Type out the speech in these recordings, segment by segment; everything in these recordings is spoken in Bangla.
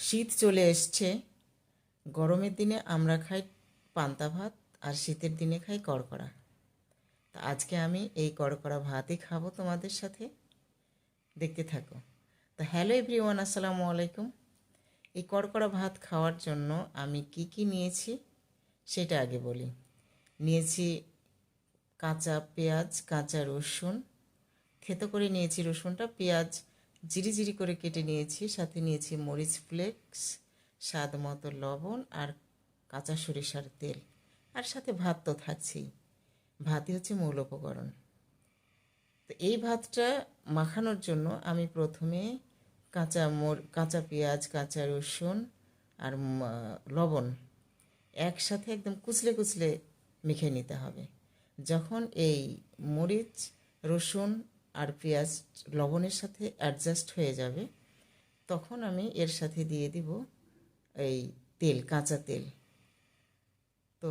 শীত চলে এসছে। গরমের দিনে আমরা খাই পান্তা ভাত আর শীতের দিনে খাই কড়কড়া তা আজকে আমি এই কড়কড়া ভাতই খাব তোমাদের সাথে। দেখতে থাকো। তো হ্যালো এভরিওয়ান, আসসালামু আলাইকুম। এই কড়কড়া ভাত খাওয়ার জন্য আমি কি কি নিয়েছি সেটা আগে বলি। নিয়েছি কাঁচা পেঁয়াজ, কাঁচা রসুন, থেতো করে নিয়েছি রসুনটা, পেঁয়াজ জিরি জিরি করে কেটে নিয়েছি, সাথে নিয়েছি মরিচ ফ্লেক্স, স্বাদ মতো লবণ আর কাঁচা সরিষার তেল। আর সাথে ভাত তো থাকছেই। ভাতই হচ্ছে মূল উপকরণ। তো এই ভাতটা মাখানোর জন্য আমি প্রথমে কাঁচা মোর, কাঁচা পেঁয়াজ, কাঁচা রসুন আর লবণ একসাথে একদম কুচলে কুচলে মেখে নিতে হবে। যখন এই মরিচ, রসুন আর পেঁয়াজ লবণের সাথে অ্যাডজাস্ট হয়ে যাবে, তখন আমি এর সাথে দিয়ে দিব এই তেল, কাঁচা তেল। তো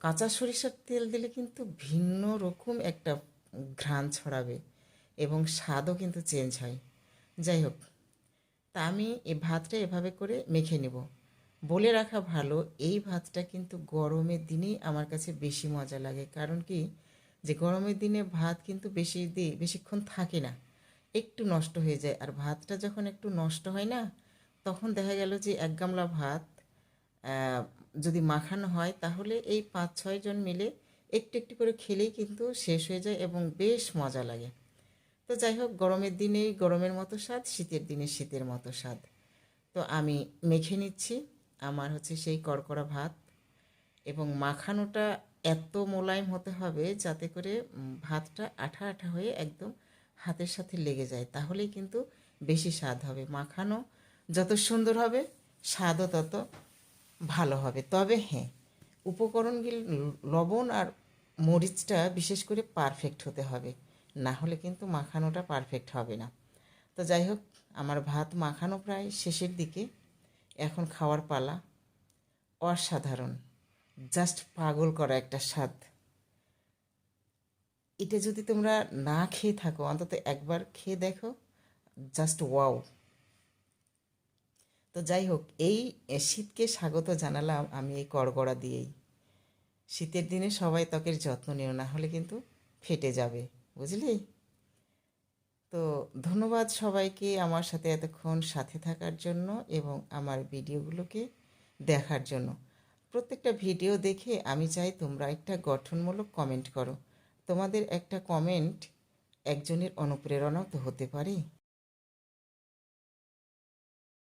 কাঁচা সরিষার তেল দিলে কিন্তু ভিন্ন রকম একটা ঘ্রাণ ছড়াবে এবং স্বাদও কিন্তু চেঞ্জ হয়। যাই হোক, তা আমি এই ভাতটা এভাবে করে মেখে নেব। বলে রাখা ভালো, এই ভাতটা কিন্তু গরমের দিনেই আমার কাছে বেশি মজা লাগে। কারণ কি? যে গরমের দিনে ভাত কিন্তু বেশি দিই বেশিক্ষণ থাকে না। একটু নষ্ট হয়ে যায়। আর ভাতটা যখন একটু নষ্ট হয় না, তখন দেখা গেল যে এক গামলা ভাত যদি মাখানো হয়, তাহলে এই পাঁচ, ছয় জন মিলে একটু একটু করে খেলেই কিন্তু শেষ হয়ে যায় এবং বেশ মজা লাগে। তো যাই হোক, গরমের দিনেই গরমের মতো স্বাদ, শীতের দিনে শীতের মতো স্বাদ। তো আমি মেখে নিচ্ছি। আমার হচ্ছে সেই কড়কড়া ভাত এবং মাখানোটা এত মোলায়েম হতে হবে যাতে করে ভাতটা আঠা আঠা হয়ে একদম হাতের সাথে লেগে যায়। তাহলেই কিন্তু বেশি স্বাদ হবে। মাখানো যত সুন্দর হবে, স্বাদও তত ভালো হবে। তবে হ্যাঁ উপকরণগুলি লবণ আর মরিচটা বিশেষ করে পারফেক্ট হতে হবে। না হলে কিন্তু মাখানোটা পারফেক্ট হবে না। তো যাই হোক, আমার ভাত মাখানো প্রায় শেষের দিকে। এখন খাওয়ার পালা। অসাধারণ। জাস্ট পাগল করা একটা স্বাদ। এটা যদি তোমরা না খেয়ে থাকো, অন্তত একবার খেয়ে দেখো জাস্ট ওয়াও তো যাই হোক, এই শীতকে স্বাগত জানালাম আমি এই কড়গড়া দিয়েই। শীতের দিনে সবাই ত্বকের যত্ন নিও, না হলে কিন্তু ফেটে যাবে, বুঝলি? তো ধন্যবাদ সবাইকে আমার সাথে এতক্ষণ সাথে থাকার জন্য এবং আমার ভিডিওগুলোকে দেখার জন্য। প্রত্যেকটা ভিডিও দেখে আমি চাই তোমরা একটা গঠনমূলক কমেন্ট করো। তোমাদের একটা কমেন্ট একজনের অনুপ্রেরণা তো হতে পারে।